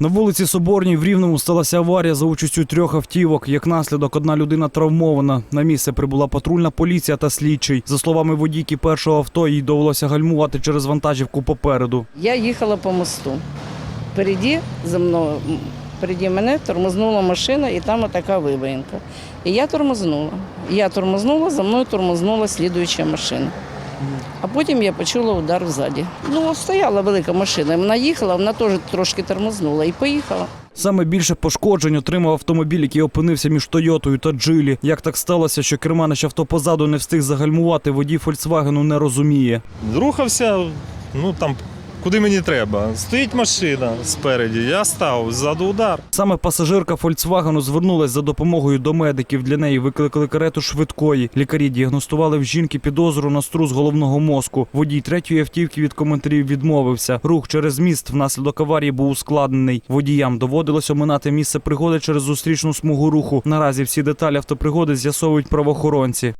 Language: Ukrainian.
На вулиці Соборній в Рівному сталася аварія за участю трьох автівок. Як наслідок, одна людина травмована. На місце прибула патрульна поліція та слідчий. За словами водійки першого авто, їй довелося гальмувати через вантажівку попереду. Я їхала по мосту. Впереді за мною, м, впереді мене тормознула машина, і там така вибоїнка. І я тормознула. Я тормознула, за мною тормознула слідуюча машина. А потім я почула удар ззаді. Ну, стояла велика машина. Вона їхала, вона теж трошки тормознула і поїхала. Саме більше пошкоджень отримав автомобіль, який опинився між Тойотою та Джилі. Як так сталося, що керманич авто позаду не встиг загальмувати, водій Фольксвагену не розуміє. Рухався, ну там, куди мені треба. Стоїть машина спереді, я став, ззаду удар. Саме пасажирка Фольксвагену звернулась за допомогою до медиків. Для неї викликали карету швидкої. Лікарі діагностували в жінки підозру на струс головного мозку. Водій третьої автівки від коментарів відмовився. Рух через міст внаслідок аварії був ускладнений. Водіям доводилось оминати місце пригоди через зустрічну смугу руху. Наразі всі деталі автопригоди з'ясовують правоохоронці.